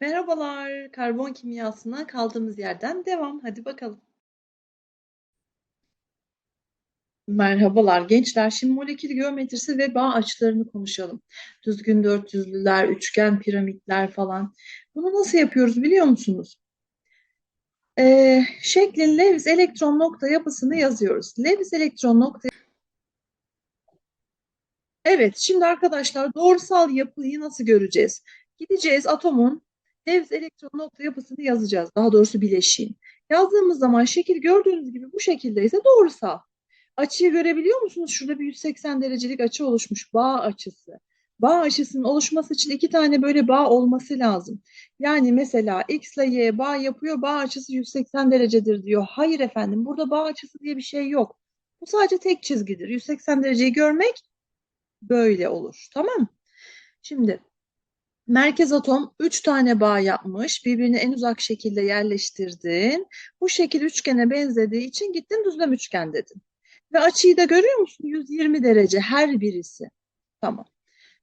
Merhabalar, karbon kimyasına kaldığımız yerden devam. Hadi bakalım. Merhabalar gençler. Şimdi molekül geometrisi ve bağ açılarını konuşalım. Düzgün dörtüzlüler, üçgen piramitler falan. Bunu nasıl yapıyoruz biliyor musunuz? Ee, şeklin Lewis elektron nokta yapısını yazıyoruz. Lewis elektron nokta Evet, şimdi arkadaşlar doğrusal yapıyı nasıl göreceğiz? Gideceğiz atomun Lewis elektron nokta yapısını yazacağız. Daha doğrusu bileşiğin. Yazdığımız zaman şekil gördüğünüz gibi bu şekilde ise doğrusal. Açıyı görebiliyor musunuz? Şurada bir 180 derecelik açı oluşmuş. Bağ açısı. Bağ açısının oluşması için iki tane böyle bağ olması lazım. Yani mesela X ile Y bağ yapıyor. Bağ açısı 180 derecedir diyor. Hayır efendim burada bağ açısı diye bir şey yok. Bu sadece tek çizgidir. 180 dereceyi görmek böyle olur. Tamam Şimdi merkez atom 3 tane bağ yapmış. Birbirine en uzak şekilde yerleştirdin. Bu şekil üçgene benzediği için gittin düzlem üçgen dedin. Ve açıyı da görüyor musun? 120 derece her birisi. Tamam.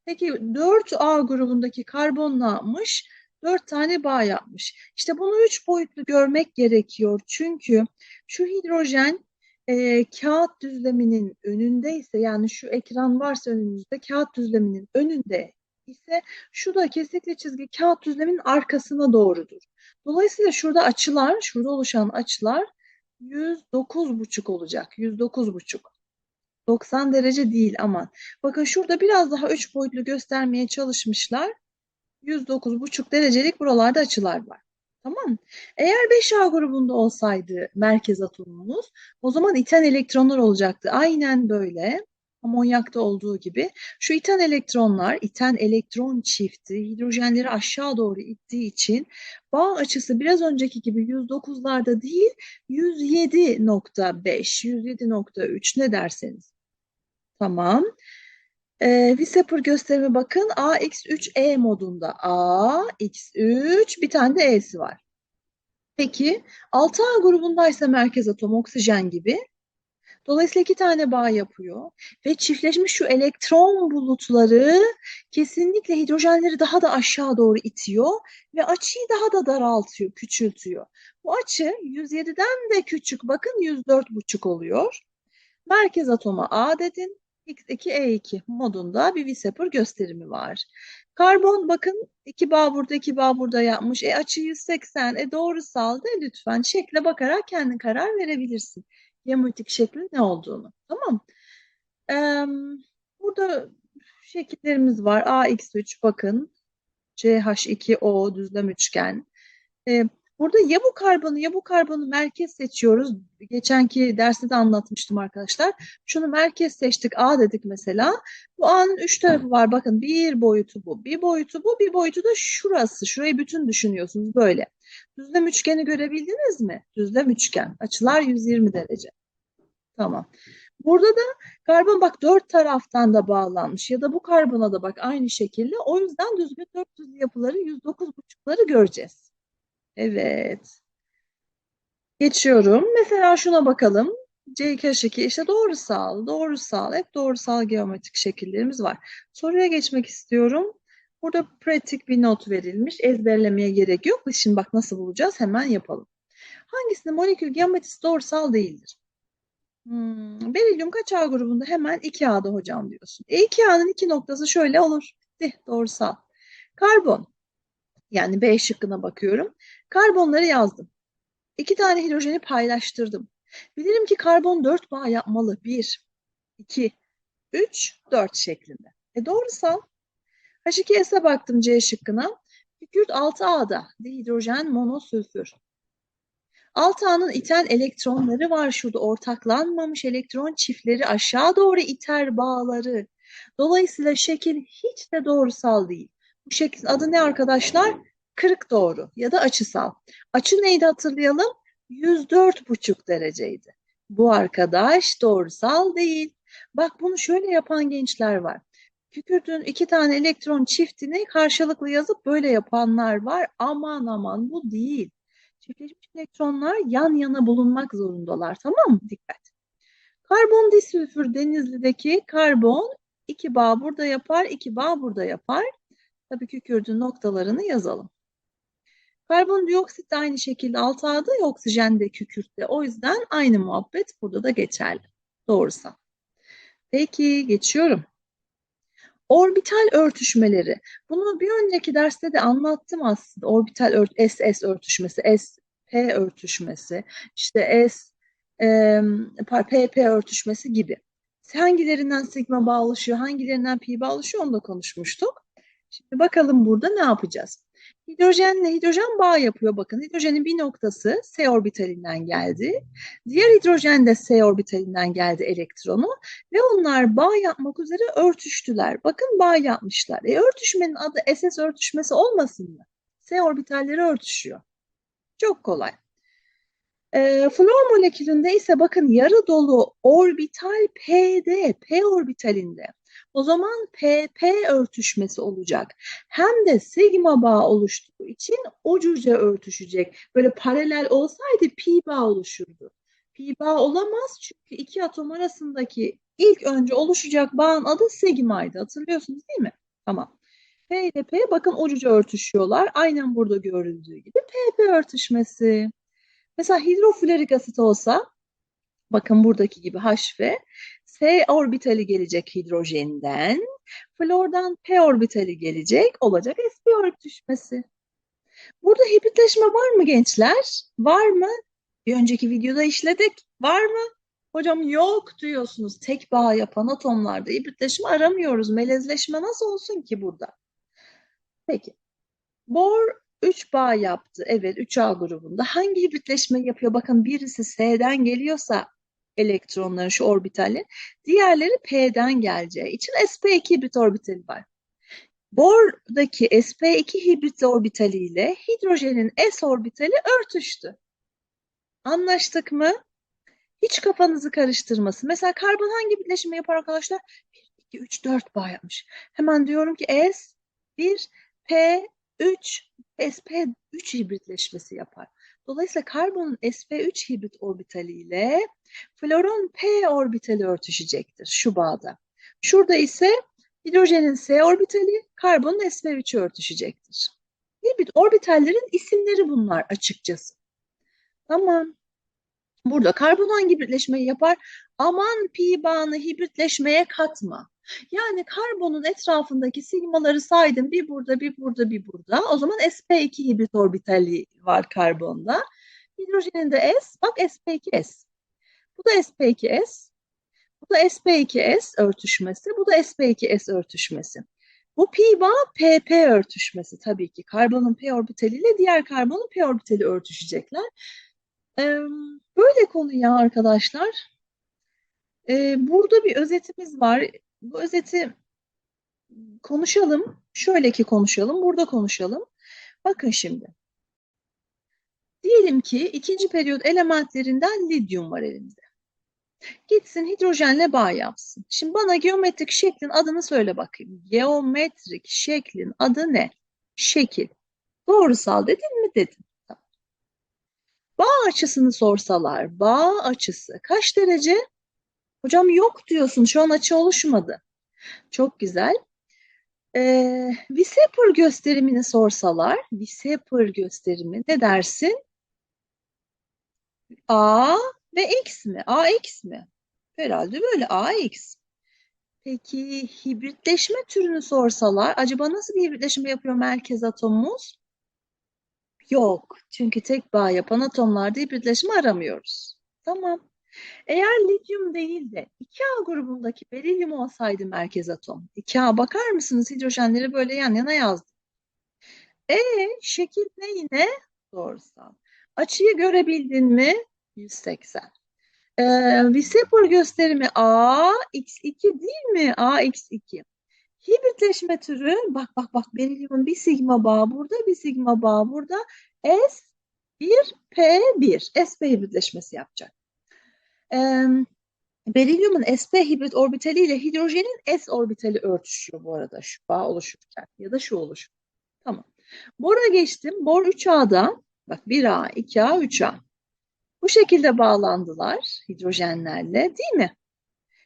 Peki 4A grubundaki karbon ne yapmış? 4 tane bağ yapmış. İşte bunu 3 boyutlu görmek gerekiyor. Çünkü şu hidrojen e, kağıt düzleminin önündeyse yani şu ekran varsa önünüzde kağıt düzleminin önünde ise şu da kesikli çizgi kağıt düzleminin arkasına doğrudur. Dolayısıyla şurada açılar, şurada oluşan açılar 109,5 olacak. 109,5. 90 derece değil aman. Bakın şurada biraz daha 3 boyutlu göstermeye çalışmışlar. 109,5 derecelik buralarda açılar var. Tamam Eğer 5A grubunda olsaydı merkez atomumuz o zaman iten elektronlar olacaktı. Aynen böyle amonyakta olduğu gibi şu iten elektronlar, iten elektron çifti hidrojenleri aşağı doğru ittiği için bağ açısı biraz önceki gibi 109'larda değil 107.5, 107.3 ne derseniz. Tamam. Ee, Visapur gösterime bakın. AX3E modunda. AX3 bir tane de E'si var. Peki 6A grubundaysa merkez atom oksijen gibi. Dolayısıyla iki tane bağ yapıyor ve çiftleşmiş şu elektron bulutları kesinlikle hidrojenleri daha da aşağı doğru itiyor ve açıyı daha da daraltıyor, küçültüyor. Bu açı 107'den de küçük bakın 104,5 oluyor. Merkez atoma A dedin. X2, E2 modunda bir Visapur gösterimi var. Karbon bakın iki bağ burada iki bağ burada yapmış. E açı 180. E doğrusal de lütfen şekle bakarak kendi karar verebilirsin. Geometrik şeklin ne olduğunu. Tamam. Ee, burada şekillerimiz var. AX3 bakın. CH2O düzlem üçgen. Ee, Burada ya bu karbonu ya bu karbonu merkez seçiyoruz. Geçenki derste de anlatmıştım arkadaşlar. Şunu merkez seçtik. A dedik mesela. Bu A'nın üç tarafı var. Bakın bir boyutu bu. Bir boyutu bu. Bir boyutu da şurası. Şurayı bütün düşünüyorsunuz böyle. Düzlem üçgeni görebildiniz mi? Düzlem üçgen. Açılar 120 derece. Tamam. Burada da karbon bak dört taraftan da bağlanmış ya da bu karbona da bak aynı şekilde. O yüzden düzgün 400 yapıları 109,5'ları göreceğiz. Evet. Geçiyorum. Mesela şuna bakalım. C köşeki işte doğrusal, doğrusal, hep doğrusal geometrik şekillerimiz var. Soruya geçmek istiyorum. Burada pratik bir not verilmiş. Ezberlemeye gerek yok. Şimdi bak nasıl bulacağız hemen yapalım. Hangisinde molekül geometrisi doğrusal değildir? Hmm, berilyum kaç A grubunda? Hemen 2A'da hocam diyorsun. E 2A'nın iki noktası şöyle olur. De, doğrusal. Karbon. Yani B şıkkına bakıyorum. Karbonları yazdım. İki tane hidrojeni paylaştırdım. Bilirim ki karbon 4 bağ yapmalı. 1, 2, 3, 4 şeklinde. E doğrusal. H2S'e baktım C şıkkına. Kükürt 6A'da. Dihidrojen monosülfür. 6A'nın iten elektronları var şurada. Ortaklanmamış elektron çiftleri aşağı doğru iter bağları. Dolayısıyla şekil hiç de doğrusal değil. Bu şeklin adı ne arkadaşlar? Kırık doğru ya da açısal. Açı neydi hatırlayalım? 104,5 dereceydi. Bu arkadaş doğrusal değil. Bak bunu şöyle yapan gençler var. Kükürtün iki tane elektron çiftini karşılıklı yazıp böyle yapanlar var. Aman aman bu değil. Çiftleşmiş elektronlar yan yana bulunmak zorundalar. Tamam mı? Dikkat. Karbon disülfür Denizli'deki karbon iki bağ burada yapar, iki bağ burada yapar. Tabii kükürdün noktalarını yazalım. Karbondioksit de aynı şekilde 6A'da ya oksijen de kükürtte. O yüzden aynı muhabbet burada da geçerli. Doğrusu. Peki geçiyorum. Orbital örtüşmeleri. Bunu bir önceki derste de anlattım aslında. Orbital ört SS örtüşmesi, SP örtüşmesi, işte S e, PP örtüşmesi gibi. Hangilerinden sigma bağ oluşuyor, hangilerinden pi bağ oluşuyor onu da konuşmuştuk. Şimdi bakalım burada ne yapacağız? Hidrojenle hidrojen bağ yapıyor. Bakın hidrojenin bir noktası S orbitalinden geldi. Diğer hidrojen de S orbitalinden geldi elektronu ve onlar bağ yapmak üzere örtüştüler. Bakın bağ yapmışlar. E örtüşmenin adı SS örtüşmesi olmasın mı? S orbitalleri örtüşüyor. Çok kolay. E, flor molekülünde ise bakın yarı dolu orbital P'de, P orbitalinde. O zaman PP örtüşmesi olacak. Hem de sigma bağ oluştuğu için ucuca örtüşecek. Böyle paralel olsaydı pi bağ oluşurdu. Pi bağ olamaz çünkü iki atom arasındaki ilk önce oluşacak bağın adı sigmaydı. Hatırlıyorsunuz değil mi? Tamam. P ile P bakın ucuca örtüşüyorlar. Aynen burada görüldüğü gibi PP örtüşmesi. Mesela hidroflorik asit olsa bakın buradaki gibi HV S orbitali gelecek hidrojenden, flordan P orbitali gelecek, olacak sp örtüşmesi. Burada hibritleşme var mı gençler? Var mı? Bir önceki videoda işledik. Var mı? Hocam yok diyorsunuz. Tek bağ yapan atomlarda hibritleşme aramıyoruz. Melezleşme nasıl olsun ki burada? Peki. Bor 3 bağ yaptı. Evet 3A grubunda. Hangi hibritleşme yapıyor? Bakın birisi S'den geliyorsa elektronların şu orbitali. Diğerleri P'den geleceği için sp2 hibrit orbitali var. Bor'daki sp2 hibrit orbitali ile hidrojenin s orbitali örtüştü. Anlaştık mı? Hiç kafanızı karıştırmasın. Mesela karbon hangi birleşimi yapar arkadaşlar? 1, 2, 3, 4 bağ yapmış. Hemen diyorum ki S, 1, P, 3, sp3 hibritleşmesi yapar. Dolayısıyla karbonun sp3 hibrit orbitali ile florun p orbitali örtüşecektir şu bağda. Şurada ise hidrojenin s orbitali karbonun sp3'ü örtüşecektir. Hibrit orbitallerin isimleri bunlar açıkçası. Tamam. Burada karbon hangi birleşmeyi yapar? Aman pi bağını hibritleşmeye katma. Yani karbonun etrafındaki sigmaları saydım. Bir burada, bir burada, bir burada. O zaman sp2 hibrit orbitali var karbonda. Hidrojenin de s. Bak sp2s. Bu da sp2s. Bu da sp2s örtüşmesi. Bu da sp2s örtüşmesi. Bu pi bağ pp örtüşmesi tabii ki. Karbonun p orbitaliyle diğer karbonun p orbitali örtüşecekler. Böyle konu ya arkadaşlar. Burada bir özetimiz var. Bu özeti konuşalım. Şöyle ki konuşalım. Burada konuşalım. Bakın şimdi. Diyelim ki ikinci periyot elementlerinden lityum var elimizde. Gitsin hidrojenle bağ yapsın. Şimdi bana geometrik şeklin adını söyle bakayım. Geometrik şeklin adı ne? Şekil. Doğrusal dedin mi? Dedim. Bağ açısını sorsalar, bağ açısı kaç derece? Hocam yok diyorsun. Şu an açı oluşmadı. Çok güzel. Ee, Visepur gösterimini sorsalar, Visepur gösterimi ne dersin? A ve X mi? A X mi? Herhalde böyle A X. Peki hibritleşme türünü sorsalar, acaba nasıl bir hibritleşme yapıyor merkez atomumuz? Yok. Çünkü tek bağ yapan atomlarda hibritleşme aramıyoruz. Tamam. Eğer lityum değil de 2A grubundaki berilyum olsaydı merkez atom. 2A bakar mısınız? Hidrojenleri böyle yan yana yazdım. E şekil ne yine? Doğrusal. Açıyı görebildin mi? 180. Ee, Visepor gösterimi A x2 değil mi? A x2. Hibritleşme türü bak bak bak berilyumun bir sigma bağı burada bir sigma bağı burada S 1 P1 sp hibritleşmesi yapacak. E, berilyumun sp hibrit orbitali ile hidrojenin s orbitali örtüşüyor bu arada şu bağ oluşurken ya da şu oluşur. Tamam. Bora geçtim. Bor 3A'da bak 1A, 2A, 3A. Bu şekilde bağlandılar hidrojenlerle değil mi?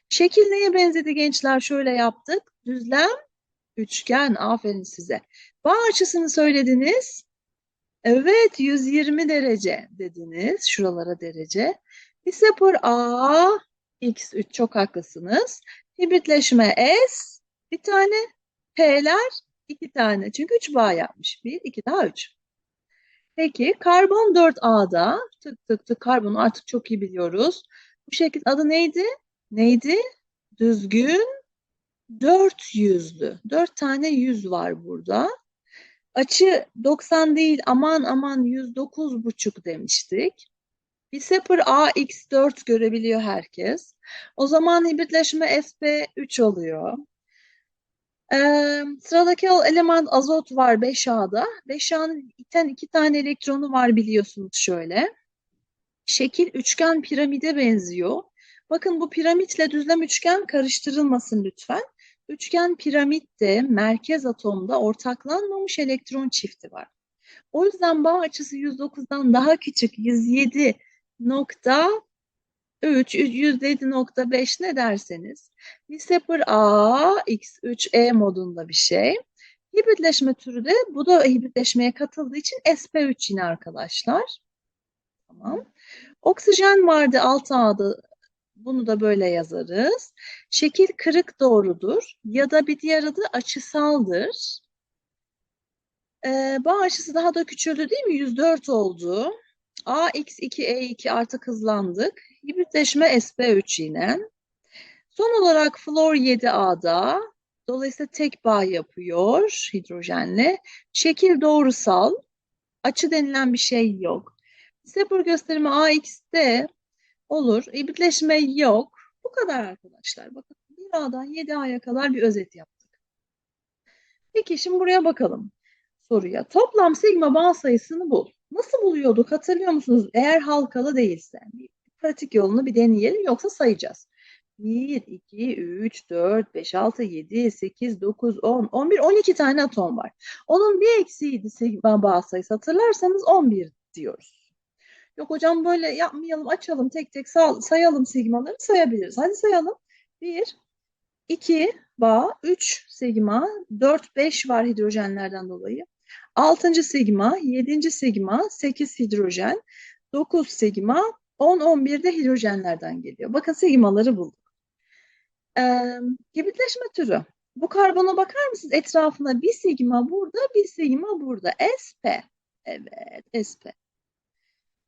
Şekil neye benzedi gençler? Şöyle yaptık. Düzlem, üçgen. Aferin size. Bağ açısını söylediniz. Evet 120 derece dediniz. Şuralara derece. Disapor A X3 çok haklısınız. Hibritleşme S bir tane P'ler iki tane. Çünkü 3 bağ yapmış. 1, 2 daha 3. Peki karbon 4A'da tık tık tık karbonu artık çok iyi biliyoruz. Bu şekilde adı neydi? Neydi? Düzgün dört yüzlü. Dört tane yüz var burada. Açı 90 değil aman aman 109 buçuk demiştik. Bir separ AX4 görebiliyor herkes. O zaman hibritleşme SP3 oluyor. Ee, sıradaki element azot var 5A'da. 5A'nın iten iki tane elektronu var biliyorsunuz şöyle. Şekil üçgen piramide benziyor. Bakın bu piramitle düzlem üçgen karıştırılmasın lütfen. Üçgen piramitte merkez atomda ortaklanmamış elektron çifti var. O yüzden bağ açısı 109'dan daha küçük 107 nokta 3, 107.5 ne derseniz. Disapper A, X3E modunda bir şey. Hibritleşme türü de bu da hibritleşmeye katıldığı için SP3 yine arkadaşlar. Tamam. Oksijen vardı 6A'da bunu da böyle yazarız. Şekil kırık doğrudur ya da bir diğer adı açısaldır. Ee, bağ açısı daha da küçüldü değil mi? 104 oldu. AX2E2 artık hızlandık. Hibritleşme SP3 yine. Son olarak flor 7A'da dolayısıyla tek bağ yapıyor hidrojenle. Şekil doğrusal. Açı denilen bir şey yok. Sepur gösterimi AX'de olur. Hibritleşme yok. Bu kadar arkadaşlar. Bakın 1A'dan 7A'ya kadar bir özet yaptık. Peki şimdi buraya bakalım soruya. Toplam sigma bağ sayısını bul. Nasıl buluyorduk hatırlıyor musunuz? Eğer halkalı değilse. Pratik yolunu bir deneyelim yoksa sayacağız. 1, 2, 3, 4, 5, 6, 7, 8, 9, 10, 11, 12 tane atom var. Onun bir eksiğiydi sigma bağ sayısı hatırlarsanız 11 diyoruz. Yok hocam böyle yapmayalım açalım tek tek sayalım sigmaları sayabiliriz. Hadi sayalım. 1, 2 bağ, 3 sigma, 4, 5 var hidrojenlerden dolayı. 6. sigma, 7. sigma, 8 hidrojen, 9 sigma, 10, 11 de hidrojenlerden geliyor. Bakın sigmaları bulduk. Ee, hibritleşme türü. Bu karbona bakar mısınız? Etrafına bir sigma burada, bir sigma burada. sp. Evet, sp.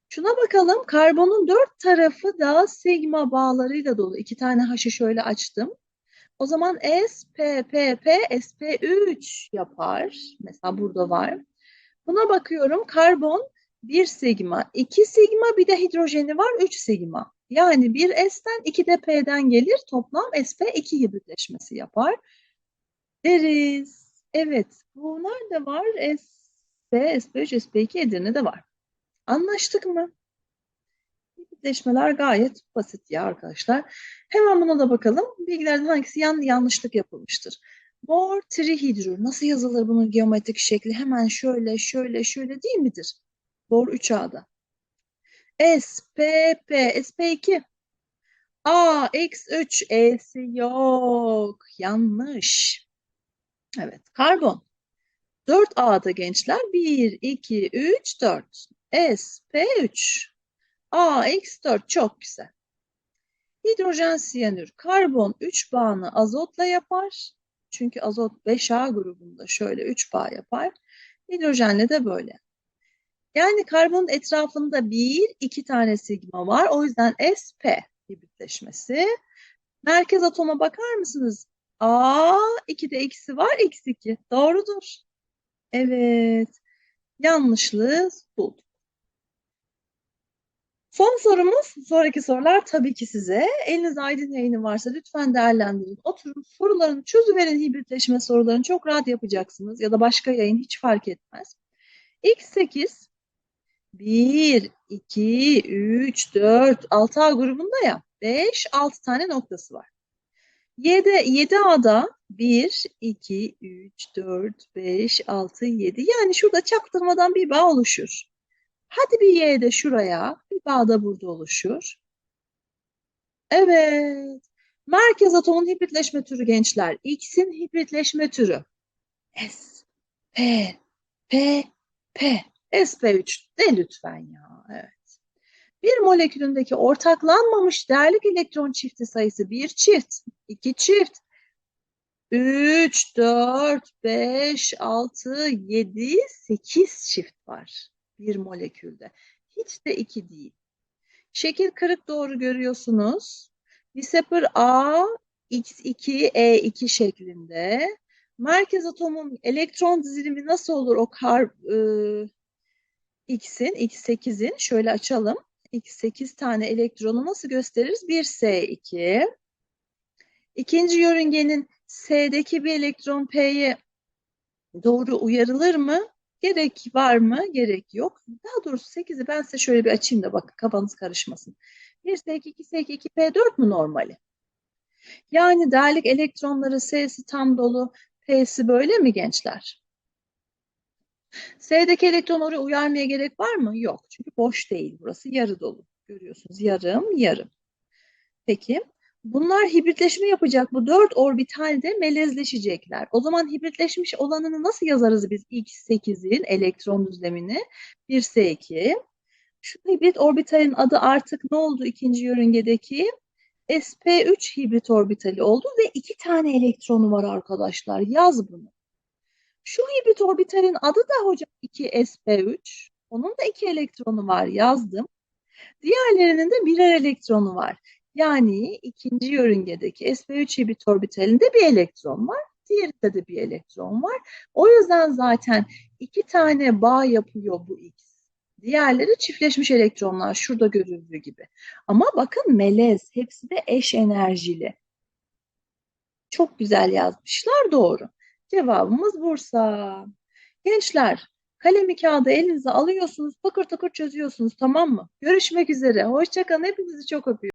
Şuna bakalım. Karbonun dört tarafı da sigma bağlarıyla dolu. İki tane haşı şöyle açtım. O zaman S, P, P, P, SP3 yapar. Mesela burada var. Buna bakıyorum. Karbon 1 sigma, 2 sigma bir de hidrojeni var 3 sigma. Yani bir S'ten 2 de P'den gelir. Toplam SP2 hibritleşmesi yapar. Deriz. Evet. Bu nerede var? SP, SP3, SP2 Edirne'de var. Anlaştık mı? Hibritleşmeler gayet basit ya arkadaşlar. Hemen buna da bakalım. Bilgilerden hangisi yan, yanlışlık yapılmıştır? Bor trihidrür. Nasıl yazılır bunun geometrik şekli? Hemen şöyle, şöyle, şöyle değil midir? Bor 3A'da. S, P, P, SP2. A, X3, E'si yok. Yanlış. Evet, karbon. 4A'da gençler. 1, 2, 3, 4. S, P3. A, X4 çok güzel. Hidrojen siyanür karbon 3 bağını azotla yapar. Çünkü azot 5A grubunda şöyle 3 bağ yapar. Hidrojenle de böyle. Yani karbonun etrafında bir, iki tane sigma var. O yüzden sp hibritleşmesi. Merkez atoma bakar mısınız? A, 2'de x'i var, x2. Doğrudur. Evet. Yanlışlığı bulduk. Son sorumuz, sonraki sorular tabii ki size. Elinizde aydın yayını varsa lütfen değerlendirin. Oturun soruların çözüverin hibritleşme sorularını çok rahat yapacaksınız. Ya da başka yayın hiç fark etmez. X8 1, 2, 3, 4, 6A grubunda ya 5, 6 tane noktası var. 7, 7A'da 1, 2, 3, 4, 5, 6, 7 yani şurada çaktırmadan bir bağ oluşur. Hadi bir Y de şuraya, bir bağ da burada oluşur. Evet. Merkez atomun hibritleşme türü gençler. X'in hibritleşme türü. S, P, P, P. sp3 de lütfen ya. Evet. Bir molekülündeki ortaklanmamış değerlik elektron çifti sayısı bir çift, iki çift, 3, 4, 5, 6, 7, 8 çift var bir molekülde. Hiç de 2 değil. Şekil kırık doğru görüyorsunuz. Disapir A X2 E2 şeklinde. Merkez atomun elektron dizilimi nasıl olur o kar e, X'in X8'in şöyle açalım. X8 tane elektronu nasıl gösteririz? 1 S2. İkinci yörüngenin S'deki bir elektron P'ye doğru uyarılır mı? Gerek var mı? Gerek yok. Daha doğrusu 8'i ben size şöyle bir açayım da bakın kafanız karışmasın. 1 S2, 2 S2, 2 P4 mü normali? Yani değerlik elektronları S'si tam dolu, P'si böyle mi gençler? S'deki elektron oraya uyarmaya gerek var mı? Yok. Çünkü boş değil. Burası yarı dolu. Görüyorsunuz. Yarım, yarım. Peki. Bunlar hibritleşme yapacak. Bu dört orbitalde melezleşecekler. O zaman hibritleşmiş olanını nasıl yazarız biz X8'in elektron düzlemini? 1S2. Şu hibrit orbitalin adı artık ne oldu ikinci yörüngedeki? sp3 hibrit orbitali oldu ve iki tane elektronu var arkadaşlar. Yaz bunu. Şu hibrit orbitalin adı da hocam 2sp3. Onun da iki elektronu var yazdım. Diğerlerinin de birer elektronu var. Yani ikinci yörüngedeki sp3 hibrit orbitalinde bir elektron var. Diğerinde de bir elektron var. O yüzden zaten iki tane bağ yapıyor bu X. Diğerleri çiftleşmiş elektronlar şurada görüldüğü gibi. Ama bakın melez hepsi de eş enerjili. Çok güzel yazmışlar doğru. Cevabımız Bursa. Gençler kalemi kağıdı elinize alıyorsunuz takır takır çözüyorsunuz tamam mı? Görüşmek üzere. Hoşçakalın. Hepinizi çok öpüyorum.